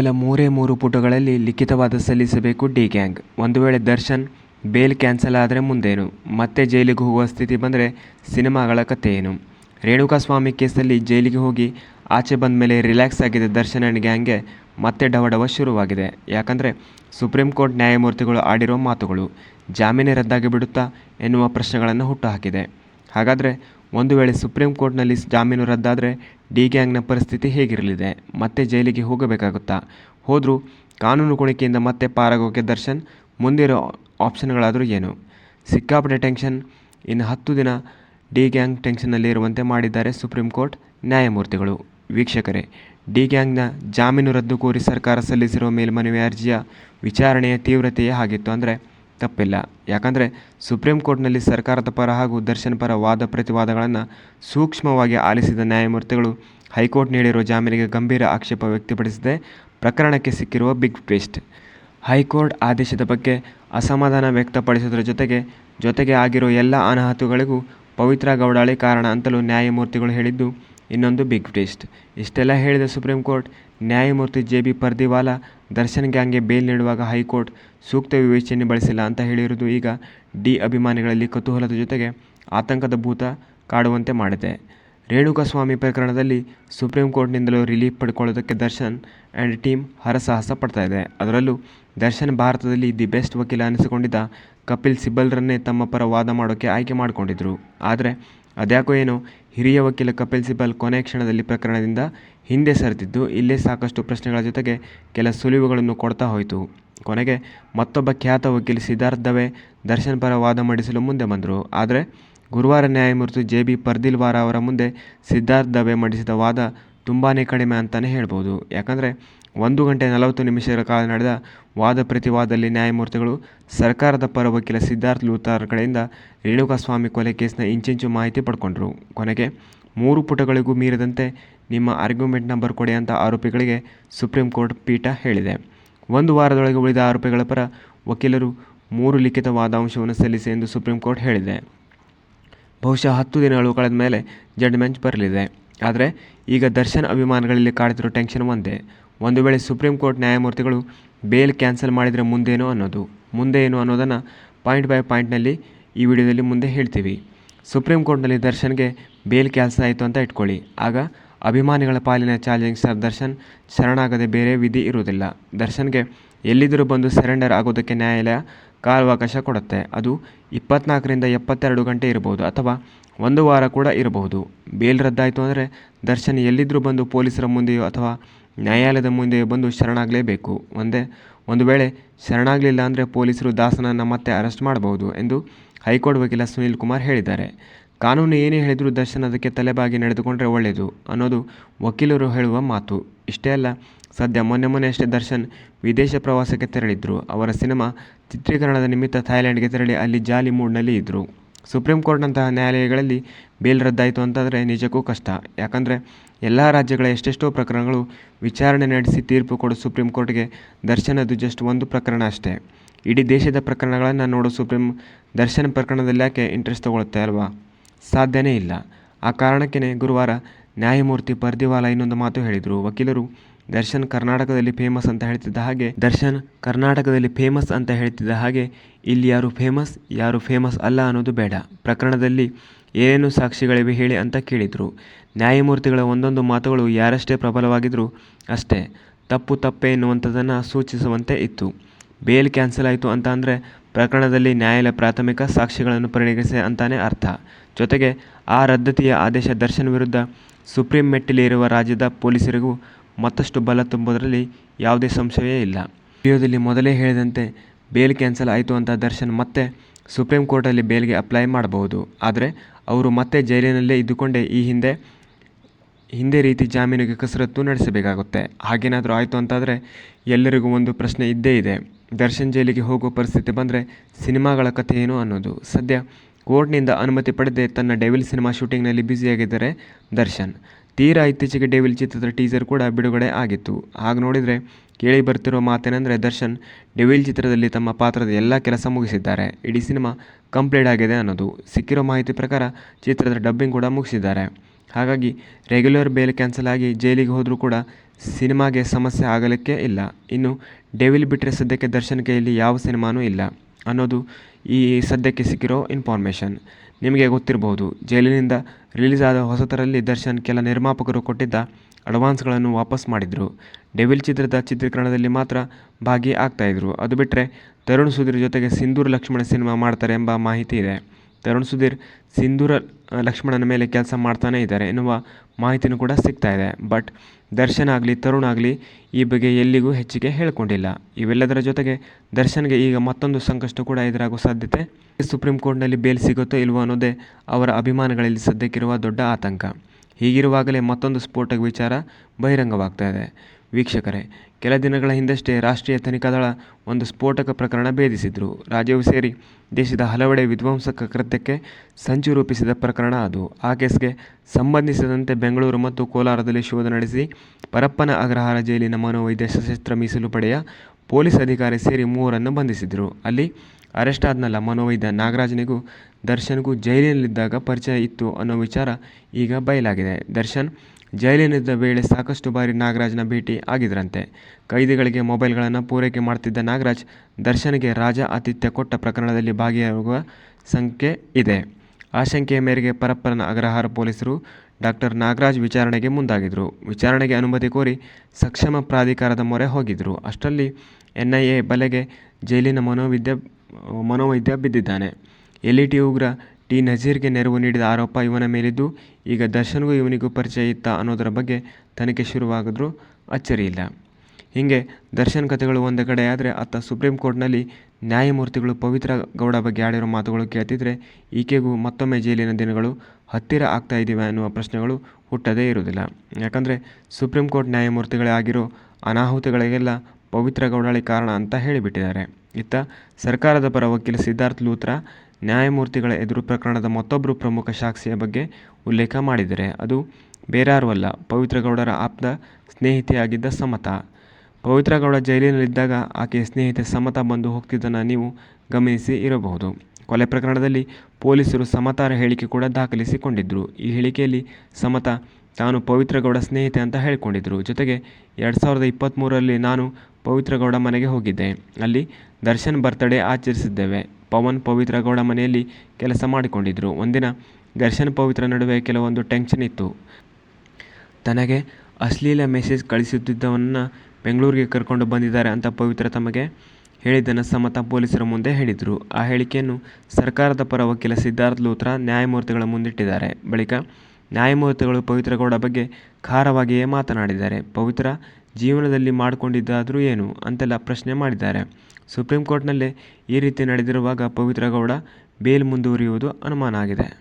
ಕೇವಲ ಮೂರೇ ಮೂರು ಪುಟಗಳಲ್ಲಿ ಲಿಖಿತವಾದ ಸಲ್ಲಿಸಬೇಕು ಡಿ ಗ್ಯಾಂಗ್. ಒಂದು ವೇಳೆ ದರ್ಶನ್ ಬೇಲ್ ಕ್ಯಾನ್ಸಲ್ ಆದರೆ ಮುಂದೇನು? ಮತ್ತೆ ಜೈಲಿಗೆ ಹೋಗುವ ಸ್ಥಿತಿ ಬಂದರೆ ಸಿನಿಮಾಗಳ ಕಥೆ ಏನು ರೇಣುಕಾಸ್ವಾಮಿ ಕೇಸಲ್ಲಿ ಜೈಲಿಗೆ ಹೋಗಿ ಆಚೆ ಬಂದ ಮೇಲೆ ರಿಲ್ಯಾಕ್ಸ್ ಆಗಿದ್ದ ದರ್ಶನ್ ಆ್ಯಂಡ್ ಗ್ಯಾಂಗ್ಗೆ ಮತ್ತೆ ಡವಡವ ಶುರುವಾಗಿದೆ. ಯಾಕಂದರೆ ಸುಪ್ರೀಂ ಕೋರ್ಟ್ ನ್ಯಾಯಮೂರ್ತಿಗಳು ಆಡಿರೋ ಮಾತುಗಳು ಜಾಮೀನು ರದ್ದಾಗಿ ಬಿಡುತ್ತಾ ಎನ್ನುವ ಪ್ರಶ್ನೆಗಳನ್ನು ಹುಟ್ಟುಹಾಕಿದೆ ಹಾಗಾದರೆ ಒಂದು ವೇಳೆ ಸುಪ್ರೀಂ ಕೋರ್ಟ್ನಲ್ಲಿ ಜಾಮೀನು ರದ್ದಾದರೆ ಡಿ ಗ್ಯಾಂಗ್ನ ಪರಿಸ್ಥಿತಿ ಹೇಗಿರಲಿದೆ? ಮತ್ತೆ ಜೈಲಿಗೆ ಹೋಗಬೇಕಾಗುತ್ತಾ? ಹೋದರೂ ಕಾನೂನು ಕುಣಿಕೆಯಿಂದ ಮತ್ತೆ ಪಾರಾಗೋಕೆ ದರ್ಶನ್ ಮುಂದಿರೋ ಆಪ್ಷನ್ಗಳಾದರೂ ಏನು? ಸಿಕ್ಕಾಪಟ್ಟೆ ಟೆನ್ಷನ್. ಇನ್ನು ಹತ್ತು ದಿನ ಡಿ ಗ್ಯಾಂಗ್ ಟೆನ್ಷನ್ನಲ್ಲಿ ಇರುವಂತೆ ಮಾಡಿದ್ದಾರೆ ಸುಪ್ರೀಂ ಕೋರ್ಟ್ ನ್ಯಾಯಮೂರ್ತಿಗಳು. ವೀಕ್ಷಕರೇ ಡಿ ಗ್ಯಾಂಗ್ನ ಜಾಮೀನು ರದ್ದು ಕೋರಿ ಸರ್ಕಾರ ಸಲ್ಲಿಸಿರುವ ಮೇಲ್ಮನವಿ ಅರ್ಜಿಯ ವಿಚಾರಣೆಯ ತೀವ್ರತೆಯೇ ಆಗಿತ್ತು ಅಂದರೆ ತಪ್ಪಿಲ್ಲ. ಯಾಕಂದರೆ ಸುಪ್ರೀಂ ಕೋರ್ಟ್ನಲ್ಲಿ ಸರ್ಕಾರದ ಪರ ಹಾಗೂ ದರ್ಶನ್ ಪರ ವಾದ ಪ್ರತಿವಾದಗಳನ್ನು ಸೂಕ್ಷ್ಮವಾಗಿ ಆಲಿಸಿದ ನ್ಯಾಯಮೂರ್ತಿಗಳು ಹೈಕೋರ್ಟ್ ನೀಡಿರುವ ಜಾಮೀನಿಗೆ ಗಂಭೀರ ಆಕ್ಷೇಪ ವ್ಯಕ್ತಪಡಿಸಿದೆ ಪ್ರಕರಣಕ್ಕೆ ಸಿಕ್ಕಿರುವ ಬಿಗ್ ಟ್ವಿಸ್ಟ್. ಹೈಕೋರ್ಟ್ ಆದೇಶದ ಬಗ್ಗೆ ಅಸಮಾಧಾನ ವ್ಯಕ್ತಪಡಿಸುವುದರ ಜೊತೆಗೆ ಜೊತೆಗೆ ಆಗಿರೋ ಎಲ್ಲ ಅನಾಹುತಗಳಿಗೂ ಪವಿತ್ರ ಗೌಡಾಳಿ ಕಾರಣ ಅಂತಲೂ ನ್ಯಾಯಮೂರ್ತಿಗಳು ಹೇಳಿದ್ದು ಇನ್ನೊಂದು ಬಿಗ್ ಟ್ವಿಸ್ಟ್. ಇಷ್ಟೆಲ್ಲ ಹೇಳಿದ ಸುಪ್ರೀಂ ಕೋರ್ಟ್ ನ್ಯಾಯಮೂರ್ತಿ ಜೆ ಬಿ ಪರ್ದಿವಾಲಾ ದರ್ಶನ್ ಗ್ಯಾಂಗ್ಗೆ ಬೇಲ್ ನೀಡುವಾಗ ಹೈಕೋರ್ಟ್ ಸೂಕ್ತ ವಿವೇಚನೆ ಬಳಸಿಲ್ಲ ಅಂತ ಹೇಳಿರುವುದು ಈಗ ಡಿ ಅಭಿಮಾನಿಗಳಲ್ಲಿ ಕುತೂಹಲದ ಜೊತೆಗೆ ಆತಂಕದ ಭೂತ ಕಾಡುವಂತೆ ಮಾಡಿದೆ. ರೇಣುಕಾಸ್ವಾಮಿ ಪ್ರಕರಣದಲ್ಲಿ ಸುಪ್ರೀಂ ಕೋರ್ಟ್ನಿಂದಲೂ ರಿಲೀಫ್ ಪಡ್ಕೊಳ್ಳೋದಕ್ಕೆ ದರ್ಶನ್ ಆ್ಯಂಡ್ ಟೀಮ್ ಹರಸಾಹಸ ಪಡ್ತಾ ಇದೆ. ಅದರಲ್ಲೂ ದರ್ಶನ್ ಭಾರತದಲ್ಲಿ ದಿ ಬೆಸ್ಟ್ ವಕೀಲ ಅನಿಸಿಕೊಂಡಿದ್ದ ಕಪಿಲ್ ಸಿಬ್ಬಲ್ರನ್ನೇ ತಮ್ಮ ಪರ ವಾದ ಮಾಡೋಕ್ಕೆ ಆಯ್ಕೆ ಮಾಡಿಕೊಂಡಿದ್ರು. ಆದರೆ ಅದ್ಯಾಕೋ ಏನೋ ಹಿರಿಯ ವಕೀಲ ಕಪಿಲ್ ಸಿಬಲ್ ಕೊನೆ ಕ್ಷಣದಲ್ಲಿ ಪ್ರಕರಣದಿಂದ ಹಿಂದೆ ಸರಿದಿದ್ದು, ಇಲ್ಲೇ ಸಾಕಷ್ಟು ಪ್ರಶ್ನೆಗಳ ಜೊತೆಗೆ ಕೆಲ ಸುಳಿವುಗಳನ್ನು ಕೊಡ್ತಾ ಹೋಯಿತು. ಕೊನೆಗೆ ಮತ್ತೊಬ್ಬ ಖ್ಯಾತ ವಕೀಲ ಸಿದ್ಧಾರ್ಥ್ ದವೆ ದರ್ಶನ್ ಪರ ವಾದ ಮಂಡಿಸಲು ಮುಂದೆ ಬಂದರು. ಆದರೆ ಗುರುವಾರ ನ್ಯಾಯಮೂರ್ತಿ ಜೆ ಬಿ ಪರ್ದಿಲ್ವಾರ ಅವರ ಮುಂದೆ ಸಿದ್ಧಾರ್ಥ್ ದವೆ ಮಂಡಿಸಿದ ವಾದ ತುಂಬಾ ಕಡಿಮೆ ಅಂತಲೇ ಹೇಳ್ಬೋದು. ಯಾಕಂದರೆ ಒಂದು ಗಂಟೆ ನಲವತ್ತು ನಿಮಿಷಗಳ ಕಾಲ ನಡೆದ ವಾದ ಪ್ರತಿವಾದದಲ್ಲಿ ನ್ಯಾಯಮೂರ್ತಿಗಳು ಸರ್ಕಾರದ ಪರ ವಕೀಲ ಸಿದ್ಧಾರ್ಥ್ ಲೂಥಾರ್ ಕಡೆಯಿಂದ ರೇಣುಕಾಸ್ವಾಮಿ ಕೊಲೆ ಕೇಸ್ನ ಇಂಚಿಂಚು ಮಾಹಿತಿ ಪಡ್ಕೊಂಡ್ರು. ಕೊನೆಗೆ ಮೂರು ಪುಟಗಳಿಗೂ ಮೀರಿದಂತೆ ನಿಮ್ಮ ಆರ್ಗ್ಯುಮೆಂಟ್ ನಂಬರ್ ಕೊಡಿ ಅಂತ ಆರೋಪಿಗಳಿಗೆ ಸುಪ್ರೀಂ ಕೋರ್ಟ್ ಪೀಠ ಹೇಳಿದೆ. ಒಂದು ವಾರದೊಳಗೆ ಉಳಿದ ಆರೋಪಿಗಳ ಪರ ವಕೀಲರು ಮೂರು ಲಿಖಿತ ವಾದಾಂಶವನ್ನು ಸಲ್ಲಿಸಿ ಎಂದು ಸುಪ್ರೀಂ ಕೋರ್ಟ್ ಹೇಳಿದೆ. ಬಹುಶಃ ಹತ್ತು ದಿನಗಳು ಕಳೆದ ಮೇಲೆ ಜಡ್ಜ್ಮೆಂಟ್ ಬರಲಿದೆ. ಆದರೆ ಈಗ ದರ್ಶನ್ ಅಭಿಮಾನಿಗಳಲ್ಲಿ ಕಾಡ್ತಿರೋ ಟೆನ್ಷನ್ ಒಂದೇ. ಒಂದು ವೇಳೆ ಸುಪ್ರೀಂ ಕೋರ್ಟ್ ನ್ಯಾಯಮೂರ್ತಿಗಳು ಬೇಲ್ ಕ್ಯಾನ್ಸಲ್ ಮಾಡಿದರೆ ಮುಂದೇನು ಅನ್ನೋದು ಮುಂದೆ ಏನು ಅನ್ನೋದನ್ನು ಪಾಯಿಂಟ್ ಬೈ ಪಾಯಿಂಟ್ನಲ್ಲಿ ಈ ವಿಡಿಯೋದಲ್ಲಿ ಮುಂದೆ ಹೇಳ್ತೀವಿ. ಸುಪ್ರೀಂ ಕೋರ್ಟ್ನಲ್ಲಿ ದರ್ಶನ್ಗೆ ಬೇಲ್ ಕ್ಯಾನ್ಸಲ್ ಆಯಿತು ಅಂತ ಇಟ್ಕೊಳ್ಳಿ. ಆಗ ಅಭಿಮಾನಿಗಳ ಪಾಲಿನ ಚಾಲೆಂಜ್ ಸರ್ ದರ್ಶನ್ ಶರಣಾಗದೆ ಬೇರೆ ವಿಧಿ ಇರುವುದಿಲ್ಲ. ದರ್ಶನ್ಗೆ ಎಲ್ಲಿದ್ದರೂ ಬಂದು ಸರೆಂಡರ್ ಆಗೋದಕ್ಕೆ ನ್ಯಾಯಾಲಯ ಕಾಲಾವಕಾಶ ಕೊಡುತ್ತೆ. ಅದು ಇಪ್ಪತ್ನಾಲ್ಕರಿಂದ ಎಪ್ಪತ್ತೆರಡು ಗಂಟೆ ಇರಬಹುದು ಅಥವಾ ಒಂದು ವಾರ ಕೂಡ ಇರಬಹುದು. ಬೇಲ್ ರದ್ದಾಯಿತು ಅಂದರೆ ದರ್ಶನ್ ಎಲ್ಲಿದ್ದರೂ ಬಂದು ಪೊಲೀಸರ ಮುಂದೆಯೋ ಅಥವಾ ನ್ಯಾಯಾಲಯದ ಮುಂದೆ ಬಂದು ಶರಣಾಗಲೇಬೇಕು. ಒಂದೇ, ಒಂದು ವೇಳೆ ಶರಣಾಗಲಿಲ್ಲ ಅಂದರೆ ಪೊಲೀಸರು ದಾಸನನ್ನು ಮತ್ತೆ ಅರೆಸ್ಟ್ ಮಾಡಬಹುದು ಎಂದು ಹೈಕೋರ್ಟ್ ವಕೀಲ ಸುನೀಲ್ ಕುಮಾರ್ ಹೇಳಿದ್ದಾರೆ. ಕಾನೂನು ಏನೇ ಹೇಳಿದರೂ ದರ್ಶನ್ ಅದಕ್ಕೆ ತಲೆಬಾಗಿ ನಡೆದುಕೊಂಡ್ರೆ ಒಳ್ಳೆಯದು ಅನ್ನೋದು ವಕೀಲರು ಹೇಳುವ ಮಾತು. ಇಷ್ಟೇ ಅಲ್ಲ, ಸದ್ಯ ಮೊನ್ನೆ ಮೊನ್ನೆ ಅಷ್ಟೇ ದರ್ಶನ್ ವಿದೇಶ ಪ್ರವಾಸಕ್ಕೆ ತೆರಳಿದ್ರು. ಅವರ ಸಿನಿಮಾ ಚಿತ್ರೀಕರಣದ ನಿಮಿತ್ತ ಥಾಯ್ಲೆಂಡ್ಗೆ ತೆರಳಿ ಅಲ್ಲಿ ಜಾಲಿ ಮೂಡ್ನಲ್ಲಿ ಇದ್ದರು ಸುಪ್ರೀಂ ಕೋರ್ಟ್ನಂತಹ ನ್ಯಾಯಾಲಯಗಳಲ್ಲಿ ಬೇಲ್ ರದ್ದಾಯಿತು ಅಂತಂದರೆ ನಿಜಕ್ಕೂ ಕಷ್ಟ. ಯಾಕಂದರೆ ಎಲ್ಲ ರಾಜ್ಯಗಳ ಎಷ್ಟೆಷ್ಟೋ ಪ್ರಕರಣಗಳು ವಿಚಾರಣೆ ನಡೆಸಿ ತೀರ್ಪು ಕೊಡೋ ಸುಪ್ರೀಂ ಕೋರ್ಟ್ಗೆ ದರ್ಶನದ್ದು ಜಸ್ಟ್ ಒಂದು ಪ್ರಕರಣ ಅಷ್ಟೇ. ಇಡೀ ದೇಶದ ಪ್ರಕರಣಗಳನ್ನು ನೋಡೋ ಸುಪ್ರೀಂ ದರ್ಶನ ಪ್ರಕರಣದಲ್ಲಿ ಯಾಕೆ ಇಂಟ್ರೆಸ್ಟ್ ತಗೊಳುತ್ತೆ ಅಲ್ವಾ? ಸಾಧ್ಯನೇ ಇಲ್ಲ. ಆ ಕಾರಣಕ್ಕೇ ಗುರುವಾರ ನ್ಯಾಯಮೂರ್ತಿ ಪರ್ದಿವಾಲ ಇನ್ನೊಂದು ಮಾತು ಹೇಳಿದರು. ವಕೀಲರು ದರ್ಶನ್ ಕರ್ನಾಟಕದಲ್ಲಿ ಫೇಮಸ್ ಅಂತ ಹೇಳ್ತಿದ್ದ ಹಾಗೆ, ದರ್ಶನ್ ಕರ್ನಾಟಕದಲ್ಲಿ ಫೇಮಸ್ ಅಂತ ಹೇಳ್ತಿದ್ದ ಹಾಗೆ, ಇಲ್ಲಿ ಯಾರು ಫೇಮಸ್ ಯಾರು ಫೇಮಸ್ ಅಲ್ಲ ಅನ್ನೋದು ಬೇಡ. ಪ್ರಕರಣದಲ್ಲಿ ಏನೇನು ಸಾಕ್ಷಿಗಳಿವೆ ಹೇಳಿ ಅಂತ ಕೇಳಿದರು. ನ್ಯಾಯಮೂರ್ತಿಗಳ ಒಂದೊಂದು ಮಾತುಗಳು ಯಾರಷ್ಟೇ ಪ್ರಬಲವಾಗಿದ್ದರೂ ಅಷ್ಟೇ, ತಪ್ಪು ತಪ್ಪೆ ಎನ್ನುವಂಥದ್ದನ್ನು ಸೂಚಿಸುವಂತೆ ಇತ್ತು. ಬೇಲ್ ಕ್ಯಾನ್ಸಲ್ ಆಯಿತು ಅಂತ ಅಂದರೆ ಪ್ರಕರಣದಲ್ಲಿ ನ್ಯಾಯಾಲಯ ಪ್ರಾಥಮಿಕ ಸಾಕ್ಷಿಗಳನ್ನು ಪರಿಗಣಿಸಿ ಅಂತಾನೆ ಅರ್ಥ. ಜೊತೆಗೆ ಆ ರದ್ದತಿಯ ಆದೇಶ ದರ್ಶನ್ ವಿರುದ್ಧ ಸುಪ್ರೀಂ ಮೆಟ್ಟಿಲೇರುವ ರಾಜ್ಯದ ಪೊಲೀಸರಿಗೂ ಮತ್ತಷ್ಟು ಬಲ ತುಂಬುವುದರಲ್ಲಿ ಯಾವುದೇ ಸಂಶಯವೇ ಇಲ್ಲ. ವಿಡಿಯೋದಲ್ಲಿ ಮೊದಲೇ ಹೇಳಿದಂತೆ ಬೇಲ್ ಕ್ಯಾನ್ಸಲ್ ಆಯಿತು ಅಂತ ದರ್ಶನ್ ಮತ್ತೆ ಸುಪ್ರೀಂ ಕೋರ್ಟಲ್ಲಿ ಬೇಲ್ಗೆ ಅಪ್ಲೈ ಮಾಡಬಹುದು. ಆದರೆ ಅವರು ಮತ್ತೆ ಜೈಲಿನಲ್ಲೇ ಇದ್ದುಕೊಂಡೇ ಈ ಹಿಂದೆ ಹಿಂದೆ ರೀತಿ ಜಾಮೀನಿಗೆ ಕಸರತ್ತು ನಡೆಸಬೇಕಾಗುತ್ತೆ. ಹಾಗೇನಾದರೂ ಆಯಿತು ಅಂತಾದರೆ ಎಲ್ಲರಿಗೂ ಒಂದು ಪ್ರಶ್ನೆ ಇದ್ದೇ ಇದೆ. ದರ್ಶನ್ ಜೈಲಿಗೆ ಹೋಗೋ ಪರಿಸ್ಥಿತಿ ಬಂದರೆ ಸಿನಿಮಾಗಳ ಕಥೆ ಏನು ಅನ್ನೋದು. ಸದ್ಯ ಕೋರ್ಟ್ನಿಂದ ಅನುಮತಿ ಪಡೆದೇ ತನ್ನ ಡೆವಿಲ್ ಸಿನಿಮಾ ಶೂಟಿಂಗ್ನಲ್ಲಿ ಬ್ಯುಸಿಯಾಗಿದ್ದಾರೆ ದರ್ಶನ್. ತೀರಾ ಇತ್ತೀಚೆಗೆ ಡೇವಿಲ್ ಚಿತ್ರದ ಟೀಸರ್ ಕೂಡ ಬಿಡುಗಡೆ ಆಗಿತ್ತು. ಹಾಗೆ ನೋಡಿದರೆ ಕೇಳಿ ಬರ್ತಿರೋ ಮಾತೇನೆಂದರೆ ದರ್ಶನ್ ಡೆವಿಲ್ ಚಿತ್ರದಲ್ಲಿ ತಮ್ಮ ಪಾತ್ರದ ಎಲ್ಲ ಕೆಲಸ ಮುಗಿಸಿದ್ದಾರೆ. ಇಡೀ ಸಿನಿಮಾ ಕಂಪ್ಲೀಟ್ ಆಗಿದೆ ಅನ್ನೋದು. ಸಿಕ್ಕಿರೋ ಮಾಹಿತಿ ಪ್ರಕಾರ ಚಿತ್ರದ ಡಬ್ಬಿಂಗ್ ಕೂಡ ಮುಗಿಸಿದ್ದಾರೆ. ಹಾಗಾಗಿ ರೆಗ್ಯುಲರ್ ಬೇಲ್ ಕ್ಯಾನ್ಸಲ್ ಆಗಿ ಜೈಲಿಗೆ ಹೋದರೂ ಕೂಡ ಸಿನಿಮಾಗೆ ಸಮಸ್ಯೆ ಆಗಲಿಕ್ಕೆ ಇಲ್ಲ. ಇನ್ನು ಡೆವಿಲ್ ಬಿಟ್ಟರೆ ಸದ್ಯಕ್ಕೆ ದರ್ಶನ್ ಕೈಯಲ್ಲಿ ಯಾವ ಸಿನಿಮಾನೂ ಇಲ್ಲ. ಅನ್ನೋದು ಈ ಸದ್ಯಕ್ಕೆ ಸಿಕ್ಕಿರೋ ಇನ್ಫಾರ್ಮೇಷನ್ ನಿಮಗೆ ಗೊತ್ತಿರಬಹುದು ಜೈಲಿನಿಂದ ರಿಲೀಸ್ ಆದ ಹೊಸತರಲ್ಲಿ ದರ್ಶನ್ ಕೆಲ ನಿರ್ಮಾಪಕರು ಕೊಟ್ಟಿದ್ದ ಅಡ್ವಾನ್ಸ್ಗಳನ್ನು ವಾಪಸ್ ಮಾಡಿದರು. ಡೆವಿಲ್ ಚಿತ್ರದ ಚಿತ್ರೀಕರಣದಲ್ಲಿ ಮಾತ್ರ ಭಾಗಿ ಆಗ್ತಾಯಿದ್ರು ಅದು ಬಿಟ್ಟರೆ ತರುಣ್ ಸುಧೀರ್ ಜೊತೆಗೆ ಸಿಂಧೂರ್ ಲಕ್ಷ್ಮಣ ಸಿನಿಮಾ ಮಾಡ್ತಾರೆ ಎಂಬ ಮಾಹಿತಿ ಇದೆ. ತರುಣ್ ಸುಧೀರ್ ಸಿಂಧೂರ ಲಕ್ಷ್ಮಣನ ಮೇಲೆ ಕೆಲಸ ಮಾಡ್ತಾನೇ ಇದ್ದಾರೆ ಎನ್ನುವ ಮಾಹಿತಿನೂ ಕೂಡ ಸಿಗ್ತಾ ಇದೆ. ಬಟ್ ದರ್ಶನ್ ಆಗಲಿ, ತರುಣ್ ಆಗಲಿ, ಈ ಬಗ್ಗೆ ಎಲ್ಲಿಗೂ ಹೆಚ್ಚಿಗೆ ಹೇಳಿಕೊಂಡಿಲ್ಲ. ಇವೆಲ್ಲದರ ಜೊತೆಗೆ ದರ್ಶನ್ಗೆ ಈಗ ಮತ್ತೊಂದು ಸಂಕಷ್ಟ ಕೂಡ ಎದುರಾಗೋ ಸಾಧ್ಯತೆ ಸುಪ್ರೀಂ ಕೋರ್ಟ್ನಲ್ಲಿ ಬೇಲ್ ಸಿಗುತ್ತೋ ಇಲ್ವೋ ಅನ್ನೋದೇ ಅವರ ಅಭಿಮಾನಗಳಲ್ಲಿ ಸದ್ಯಕ್ಕಿರುವ ದೊಡ್ಡ ಆತಂಕ. ಹೀಗಿರುವಾಗಲೇ ಮತ್ತೊಂದು ಸ್ಫೋಟಕ ವಿಚಾರ ಬಹಿರಂಗವಾಗ್ತಾ ಇದೆ. ವೀಕ್ಷಕರೇ, ಕೆಲ ದಿನಗಳ ಹಿಂದಷ್ಟೇ ರಾಷ್ಟ್ರೀಯ ತನಿಖಾ ದಳ ಒಂದು ಸ್ಫೋಟಕ ಪ್ರಕರಣ ಭೇದಿಸಿದ್ರು. ರಾಜ್ಯವು ಸೇರಿ ದೇಶದ ಹಲವೆಡೆ ವಿಧ್ವಂಸಕ ಕೃತ್ಯಕ್ಕೆ ಸಂಚು ರೂಪಿಸಿದ ಪ್ರಕರಣ ಅದು. ಆ ಕೇಸ್ಗೆ ಸಂಬಂಧಿಸಿದಂತೆ ಬೆಂಗಳೂರು ಮತ್ತು ಕೋಲಾರದಲ್ಲಿ ಶೋಧ ನಡೆಸಿ ಪರಪ್ಪನ ಅಗ್ರಹಾರ ಜೈಲಿನ ಮನೋವೈದ್ಯ ಸಶಸ್ತ್ರ ಮೀಸಲು ಪಡೆಯ ಪೊಲೀಸ್ ಅಧಿಕಾರಿ ಸೇರಿ ಮೂವರನ್ನು ಬಂಧಿಸಿದರು. ಅಲ್ಲಿ ಅರೆಸ್ಟ್ ಆದ್ನಲ್ಲ ಮನೋವೈದ್ಯ ನಾಗರಾಜನಿಗೂ ದರ್ಶನ್ಗೂ ಜೈಲಿನಲ್ಲಿದ್ದಾಗ ಪರಿಚಯ ಇತ್ತು ಅನ್ನೋ ವಿಚಾರ ಈಗ ಬಯಲಾಗಿದೆ. ದರ್ಶನ್ ಜೈಲಿನಲ್ಲಿದ್ದ ವೇಳೆ ಸಾಕಷ್ಟು ಬಾರಿ ನಾಗರಾಜ್ನ ಭೇಟಿ ಆಗಿದ್ರಂತೆ. ಕೈದಿಗಳಿಗೆ ಮೊಬೈಲ್ಗಳನ್ನು ಪೂರೈಕೆ ಮಾಡ್ತಿದ್ದ ನಾಗರಾಜ್ ದರ್ಶನ್ಗೆ ರಾಜ ಆತಿಥ್ಯ ಕೊಟ್ಟ ಪ್ರಕರಣದಲ್ಲಿ ಭಾಗಿಯಾಗುವ ಸಂಖ್ಯೆ ಇದೆ. ಆ ಶಂಕೆಯ ಮೇರೆಗೆ ಪರಪ್ಪನ ಅಗ್ರಹಾರ ಪೊಲೀಸರು ಡಾಕ್ಟರ್ ನಾಗರಾಜ್ ವಿಚಾರಣೆಗೆ ಮುಂದಾಗಿದ್ದರು ವಿಚಾರಣೆಗೆ ಅನುಮತಿ ಕೋರಿ ಸಕ್ಷಮ ಪ್ರಾಧಿಕಾರದ ಮೊರೆ ಹೋಗಿದ್ದರು ಅಷ್ಟರಲ್ಲಿ ಎನ್ ಐ ಎ ಬಲೆಗೆ ಜೈಲಿನ ಮನೋವಿದ್ಯ, ಮನೋವೈದ್ಯ ಬಿದ್ದಿದ್ದಾನೆ. ಎಲ್ ಇ ಟಿ ಉಗ್ರ ಟಿ. ನಜೀರ್ಗೆ ನೆರವು ನೀಡಿದ ಆರೋಪ ಇವನ ಮೇಲಿದ್ದು, ಈಗ ದರ್ಶನ್ಗೂ ಇವನಿಗೂ ಪರಿಚಯ ಇತ್ತ ಅನ್ನೋದರ ಬಗ್ಗೆ ತನಿಖೆ ಶುರುವಾಗಿದ್ರೂ ಅಚ್ಚರಿಯಿಲ್ಲ ಹೀಗೆ ದರ್ಶನ್ ಕಥೆಗಳು ಒಂದು ಕಡೆ ಆದರೆ ಅತ್ತ ಸುಪ್ರೀಂ ಕೋರ್ಟ್ನಲ್ಲಿ ನ್ಯಾಯಮೂರ್ತಿಗಳು ಪವಿತ್ರ ಗೌಡ ಬಗ್ಗೆ ಆಡಿರೋ ಮಾತುಗಳು ಕೇಳ್ತಿದ್ರೆ ಈಕೆಗೂ ಮತ್ತೊಮ್ಮೆ ಜೈಲಿನ ದಿನಗಳು ಹತ್ತಿರ ಆಗ್ತಾ ಇದ್ದೀವಿ ಅನ್ನುವ ಪ್ರಶ್ನೆಗಳು ಹುಟ್ಟದೇ ಇರುವುದಿಲ್ಲ. ಯಾಕಂದರೆ ಸುಪ್ರೀಂ ಕೋರ್ಟ್ ನ್ಯಾಯಮೂರ್ತಿಗಳೇ ಆಗಿರೋ ಅನಾಹುತಗಳಿಗೆಲ್ಲ ಪವಿತ್ರ ಗೌಡಳೆ ಕಾರಣ ಅಂತ ಹೇಳಿಬಿಟ್ಟಿದ್ದಾರೆ. ಇತ್ತ ಸರ್ಕಾರದ ಪರ ವಕೀಲ ಸಿದ್ಧಾರ್ಥ್ ಲೂತ್ರಾ ನ್ಯಾಯಮೂರ್ತಿಗಳ ಎದುರು ಪ್ರಕರಣದ ಮತ್ತೊಬ್ಬರು ಪ್ರಮುಖ ಸಾಕ್ಷಿಯ ಬಗ್ಗೆ ಉಲ್ಲೇಖ ಮಾಡಿದರೆ ಅದು ಬೇರಾರೂ ಅಲ್ಲ ಪವಿತ್ರ ಗೌಡರ ಆಪ್ತ ಸ್ನೇಹಿತೆಯಾಗಿದ್ದ ಸಮತಾ. ಪವಿತ್ರ ಗೌಡ ಜೈಲಿನಲ್ಲಿದ್ದಾಗ ಆಕೆಯ ಸ್ನೇಹಿತೆ ಸಮತಾ ಬಂದು ಹೋಗ್ತಿದ್ದನ್ನು ನೀವು ಗಮನಿಸಿ ಇರಬಹುದು. ಕೊಲೆ ಪ್ರಕರಣದಲ್ಲಿ ಪೊಲೀಸರು ಸಮತಾರ ಹೇಳಿಕೆ ಕೂಡ ದಾಖಲಿಸಿಕೊಂಡಿದ್ದರು ಈ ಹೇಳಿಕೆಯಲ್ಲಿ ಸಮತಾ, ತಾನು ಪವಿತ್ರ ಗೌಡ ಸ್ನೇಹಿತೆ ಅಂತ ಹೇಳಿಕೊಂಡಿದ್ದರು ಜೊತೆಗೆ ಎರಡು ಸಾವಿರದ ಇಪ್ಪತ್ತ್ಮೂರರಲ್ಲಿ ನಾನು ಪವಿತ್ರ ಗೌಡ ಮನೆಗೆ ಹೋಗಿದ್ದೆ. ಅಲ್ಲಿ ದರ್ಶನ್ ಬರ್ತ್ಡೇ ಆಚರಿಸಿದ್ದೇವೆ. ಪವನ್ ಪವಿತ್ರ ಗೌಡ ಮನೆಯಲ್ಲಿ ಕೆಲಸ ಮಾಡಿಕೊಂಡಿದ್ದರು ಒಂದಿನ ದರ್ಶನ್ ಪವಿತ್ರ ನಡುವೆ ಕೆಲವೊಂದು ಟೆನ್ಷನ್ ಇತ್ತು. ತನಗೆ ಅಶ್ಲೀಲ ಮೆಸೇಜ್ ಕಳಿಸುತ್ತಿದ್ದವನ್ನ ಬೆಂಗಳೂರಿಗೆ ಕರ್ಕೊಂಡು ಬಂದಿದ್ದಾರೆ ಅಂತ ಪವಿತ್ರ ತಮಗೆ ಹೇಳಿದ್ದನ್ನು ಸಮತ ಪೊಲೀಸರ ಮುಂದೆ ಹೇಳಿದರು. ಆ ಹೇಳಿಕೆಯನ್ನು ಸರ್ಕಾರದ ಪರ ವಕೀಲ ಸಿದ್ಧಾರ್ಥ ಲೂತ್ರ ನ್ಯಾಯಮೂರ್ತಿಗಳ ಮುಂದಿಟ್ಟಿದ್ದಾರೆ. ಬಳಿಕ ನ್ಯಾಯಮೂರ್ತಿಗಳು ಪವಿತ್ರ ಗೌಡ ಬಗ್ಗೆ ಖಾರವಾಗಿಯೇ ಮಾತನಾಡಿದ್ದಾರೆ. ಪವಿತ್ರ ಜೀವನದಲ್ಲಿ ಮಾಡಿಕೊಂಡಿದ್ದಾದರೂ ಏನು ಅಂತೆಲ್ಲ ಪ್ರಶ್ನೆ ಮಾಡಿದ್ದಾರೆ. ಸುಪ್ರೀಂ ಕೋರ್ಟ್ನಲ್ಲೇ ಈ ರೀತಿ ನಡೆದಿರುವಾಗ ಪವಿತ್ರ ಗೌಡ ಬೇಲ್ ಮುಂದುವರಿಯುವುದು ಅನುಮಾನ ಆಗಿದೆ.